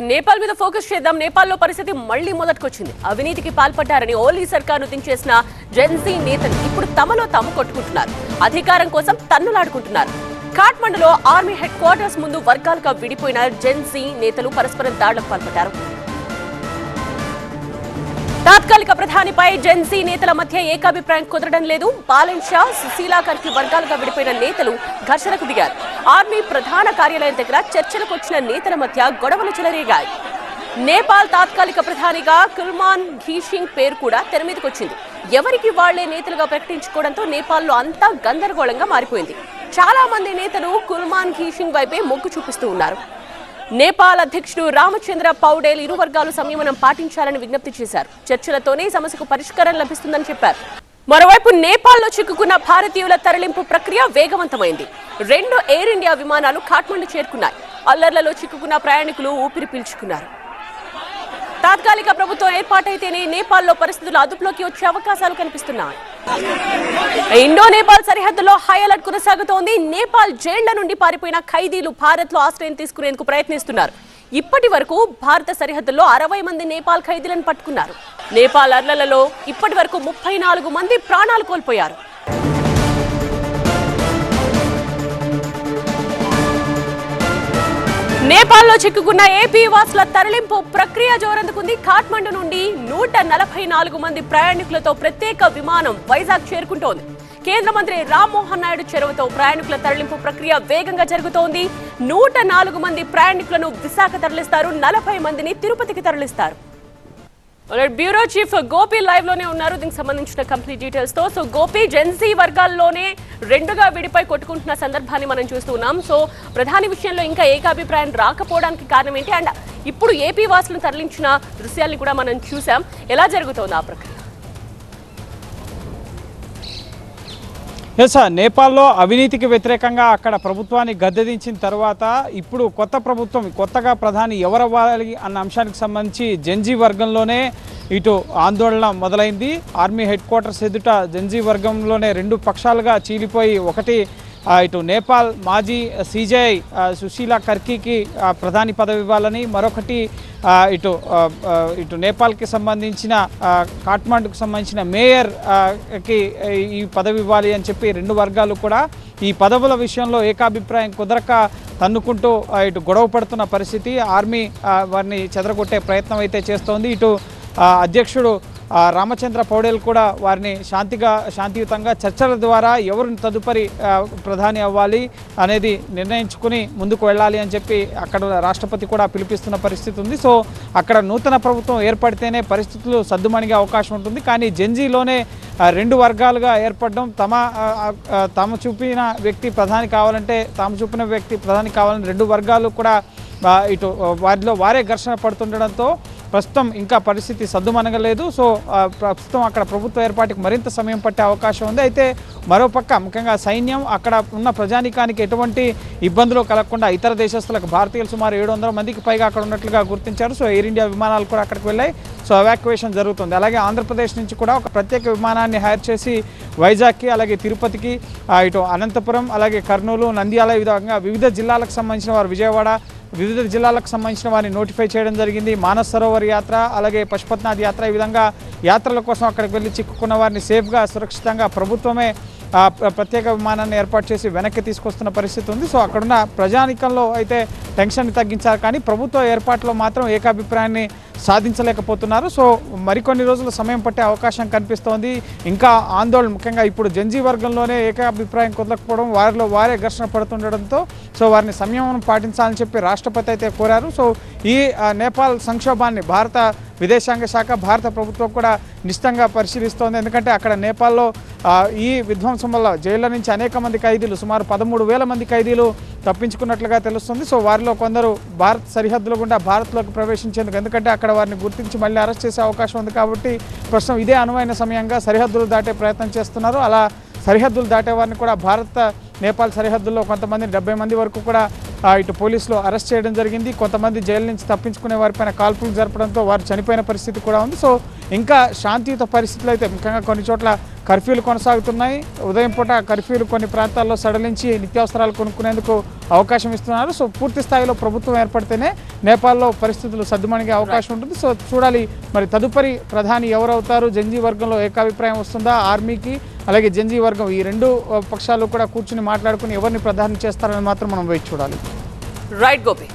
నేపాల్ మీద ఫోకస్ చేద్దాం. నేపాల్లో పరిస్థితి మళ్ళీ మొదటికొచ్చింది. అవినీతికి పాల్పడ్డారని ఓలీ సర్కార్ను దించేసిన జెన్సీ నేతలు ఇప్పుడు తమలో తాము కొట్టుకుంటున్నారు. అధికారం కోసం తన్నులాడుకుంటున్నారు. కాఠ్మండులో ఆర్మీ హెడ్ క్వార్టర్స్ ముందు వర్గాలుగా విడిపోయిన జెన్సీ నేతలు పరస్పరం దాడులకు పాల్పడ్డారు. తాత్కాలిక ప్రధానిపై జెన్సీ నేతల మధ్య ఏకాభిప్రాయం కుదరడం లేదు. బాలన్ షా సుశీలా వర్గాలుగా విడిపోయిన నేతలు ఘర్షణకు దిగారు. ఆర్మీ ప్రధాన కార్యాలయం దగ్గర చర్చలకు వచ్చిన నేతల మధ్య గొడవలు చెలరేగాయి. నేపాల్ తాత్కాలిక ప్రధానిగా కుల్మాన్ ఘీషింగ్ పేరు కూడా తెరమీదకొచ్చింది ఎవరికి వాళ్ళే నేతలుగా ప్రకటించుకోవడంతో నేపాల్లో అంతా గందరగోళంగా మారిపోయింది. చాలా మంది నేతలు కుల్మాన్ ఘీషింగ్ వైపే మొగ్గు చూపిస్తూ ఉన్నారు. నేపాల్ అధ్యక్షుడు రామచంద్ర పౌడేల్ ఇరు వర్గాలు సంయమనం పాటించాలని విజ్ఞప్తి చేశారు. చర్చలతోనే సమస్యకు పరిష్కారం లభిస్తుందని చెప్పారు. మరోవైపు నేపాల్లో చిక్కుకున్న భారతీయుల తరలింపు ప్రక్రియ వేగవంతమైంది. రెండు ఎయిర్ ఇండియా విమానాలు కాఠ్మండు చేరుకున్నాయి. అల్లర్లలో చిక్కుకున్న ప్రయాణికులు ఊపిరి పీల్చుకున్నారు. తాత్కాలిక ప్రభుత్వం ఏర్పాటైతేనే నేపాల్లో పరిస్థితులు అదుపులోకి వచ్చే అవకాశాలు కనిపిస్తున్నాయి. ఇండో నేపాల్ సరిహద్దులో హై అలర్ట్ కొనసాగుతోంది. నేపాల్ జైళ్ళ నుండి పారిపోయిన ఖైదీలు భారత్లో ఆశ్రయం తీసుకునేందుకు ప్రయత్నిస్తున్నారు. ఇప్పటి వరకు భారత సరిహద్దుల్లో అరవై మంది నేపాల్ ఖైదీలను పట్టుకున్నారు. నేపాల్ అర్లలలో ఇప్పటి వరకు ముప్పై నాలుగు మంది ప్రాణాలు కోల్పోయారు. నేపాల్లో చిక్కుకున్న ఏపీ వాసుల తరలింపు ప్రక్రియ జోరందుకుంది. కాఠ్మండు నుండి నూట నలభై నాలుగు మంది ప్రయాణికులతో ప్రత్యేక విమానం వైజాగ్ చేరుకుంటోంది. కేంద్ర మంత్రి రామ్మోహన్ నాయుడు చెరువుతో ప్రయాణికుల తరలింపు ప్రక్రియ వేగంగా జరుగుతోంది. నూట నాలుగు మంది ప్రయాణికులను విశాఖ తరలిస్తారు. నలభై మందిని తిరుపతికి తరలిస్తారు. బ్యూరో చీఫ్ గోపి లైవ్లోనే ఉన్నారు. దీనికి సంబంధించిన కంప్లీట్ డీటెయిల్స్తో సో గోపి జెన్సీ వర్గాల్లోనే రెండుగా విడిపై కొట్టుకుంటున్న సందర్భాన్ని మనం చూస్తున్నాం సో ప్రధాని విషయంలో ఇంకా ఏకాభిప్రాయం రాకపోవడానికి కారణం ఏంటి? అండ్ ఇప్పుడు ఏపీ వాసులను తరలించిన దృశ్యాల్ని కూడా మనం చూసాం. ఎలా జరుగుతోంది ఆ ప్రక్రియ? ఎస్ సార్ నేపాల్లో అవినీతికి వ్యతిరేకంగా అక్కడ ప్రభుత్వాన్ని గద్దెదించిన తర్వాత ఇప్పుడు కొత్త ప్రభుత్వం కొత్తగా ప్రధాని ఎవరవ్వాలి అన్న అంశానికి సంబంధించి జంజీ వర్గంలోనే ఇటు ఆందోళన మొదలైంది. ఆర్మీ హెడ్ క్వార్టర్స్ ఎదుట జంజీ వర్గంలోనే రెండు పక్షాలుగా చీలిపోయి ఒకటి ఇటు నేపాల్ మాజీ సీజేఐ సుశీల కర్కీకి ప్రధాని పదవి ఇవ్వాలని మరొకటి ఇటు ఇటు నేపాల్కి సంబంధించిన కాఠ్మాండుకు సంబంధించిన మేయర్కి ఈ పదవి ఇవ్వాలి అని చెప్పి రెండు వర్గాలు కూడా ఈ పదవుల విషయంలో ఏకాభిప్రాయం కుదరక తన్నుకుంటూ ఇటు గొడవ పడుతున్న పరిస్థితి. ఆర్మీ వారిని చెదరగొట్టే ప్రయత్నం అయితే చేస్తోంది. ఇటు అధ్యక్షుడు రామచంద్ర పౌడేల్ కూడా వారిని శాంతిగా శాంతియుతంగా చర్చల ద్వారా ఎవరిని తదుపరి ప్రధాని అవ్వాలి అనేది నిర్ణయించుకుని ముందుకు వెళ్ళాలి అని చెప్పి అక్కడ రాష్ట్రపతి కూడా పిలిపిస్తున్న పరిస్థితి ఉంది. సో అక్కడ నూతన ప్రభుత్వం ఏర్పడితేనే పరిస్థితులు సద్దుమణిగే అవకాశం ఉంటుంది. కానీ జెన్జీలోనే రెండు వర్గాలుగా ఏర్పడడం తమ తాము చూపిన వ్యక్తి ప్రధాని కావాలంటే తాము చూపిన వ్యక్తి ప్రధాని కావాలని రెండు వర్గాలు కూడా ఇటు వారిలో వారే ఘర్షణ పడుతుండడంతో ప్రస్తుతం ఇంకా పరిస్థితి సద్దుమనగలేదు సో ప్రస్తుతం అక్కడ ప్రభుత్వ ఏర్పాటుకు మరింత సమయం పట్టే అవకాశం ఉంది. అయితే మరోపక్క ముఖ్యంగా సైన్యం అక్కడ ఉన్న ప్రజానికానికి ఎటువంటి ఇబ్బందులు కలగకుండా ఇతర దేశస్తులకు భారతీయులు సుమారు ఏడు వందల మందికి పైగా అక్కడ ఉన్నట్లుగా గుర్తించారు. సో ఎయిర్ ఇండియా విమానాలు కూడా అక్కడికి వెళ్ళాయి. సో ఎవాక్యువేషన్ జరుగుతుంది. అలాగే ఆంధ్రప్రదేశ్ నుంచి కూడా ఒక ప్రత్యేక విమానాన్ని హైర్ చేసి వైజాగ్కి అలాగే తిరుపతికి ఇటు అనంతపురం అలాగే కర్నూలు నంద్యాల విధంగా వివిధ జిల్లాలకు సంబంధించిన వారు విజయవాడ వివిధ జిల్లాలకు సంబంధించిన వారిని నోటిఫై చేయడం జరిగింది. మానస్ సరోవర్ యాత్ర అలాగే పశుపతినాథ్ యాత్ర ఈ విధంగా యాత్రల కోసం అక్కడికి వెళ్ళి చిక్కుకున్న వారిని సేఫ్గా సురక్షితంగా ప్రభుత్వమే ప్రత్యేక విమానాన్ని ఏర్పాటు చేసి వెనక్కి తీసుకొస్తున్న పరిస్థితి ఉంది. సో అక్కడున్న ప్రజానికంలో అయితే టెన్షన్ తగ్గించారు. కానీ ప్రభుత్వ ఏర్పాట్లో మాత్రం ఏకాభిప్రాయాన్ని సాధించలేకపోతున్నారు. సో మరికొన్ని రోజులు సమయం పట్టే అవకాశం కనిపిస్తోంది. ఇంకా ఆందోళన ముఖ్యంగా ఇప్పుడు జంజీ వర్గంలోనే ఏకాభిప్రాయం కుదరకపోవడం వారిలో వారే ఘర్షణ పడుతుండడంతో సో వారిని సంయమనం పాటించాలని చెప్పి రాష్ట్రపతి అయితే కోరారు. సో ఈ నేపాల్ సంక్షోభాన్ని భారత విదేశాంగ శాఖ భారత ప్రభుత్వం కూడా నిశ్చితంగా పరిశీలిస్తోంది. ఎందుకంటే అక్కడ నేపాల్లో ఈ విధ్వంసం వల్ల జైళ్ళ నుంచి అనేక మంది ఖైదీలు సుమారు పదమూడు వేల మంది ఖైదీలు తప్పించుకున్నట్లుగా తెలుస్తుంది. సో వారిలో కొందరు భారత్ సరిహద్దుల గుండా భారత్లోకి ప్రవేశించేందుకు ఎందుకంటే అక్కడ వారిని గుర్తించి మళ్ళీ అరెస్ట్ చేసే అవకాశం ఉంది కాబట్టి ప్రస్తుతం ఇదే అనువైన సమయంగా సరిహద్దులు దాటే ప్రయత్నం చేస్తున్నారు. అలా సరిహద్దులు దాటే వారిని కూడా భారత నేపాల్ సరిహద్దుల్లో కొంతమంది డెబ్బై మంది వరకు కూడా ఇటు పోలీసులు అరెస్ట్ చేయడం జరిగింది. కొంతమంది జైలు నుంచి తప్పించుకునే వారిపైన కాల్పులు జరపడంతో వారు చనిపోయిన పరిస్థితి కూడా ఉంది. సో ఇంకా శాంతియుత పరిస్థితులు అయితే ముఖ్యంగా కొన్ని చోట్ల కర్ఫ్యూలు కొనసాగుతున్నాయి. ఉదయం పూట కర్ఫ్యూలు కొన్ని ప్రాంతాల్లో సడలించి నిత్యావసరాలు కొనుక్కునేందుకు అవకాశం ఇస్తున్నారు. సో పూర్తి స్థాయిలో ప్రభుత్వం ఏర్పడితేనే నేపాల్లో పరిస్థితులు సర్దుమణిగే అవకాశం ఉంటుంది. సో చూడాలి మరి తదుపరి ప్రధాని ఎవరవుతారు? జంజీ వర్గంలో ఏకాభిప్రాయం వస్తుందా ఆర్మీకి? అలాగే జంజీ వర్గం ఈ రెండు పక్షాలు కూడా కూర్చుని మాట్లాడుకుని ఎవరిని ప్రధాని చేస్తారని మాత్రం మనం వేచి చూడాలి. రైట్ గోపి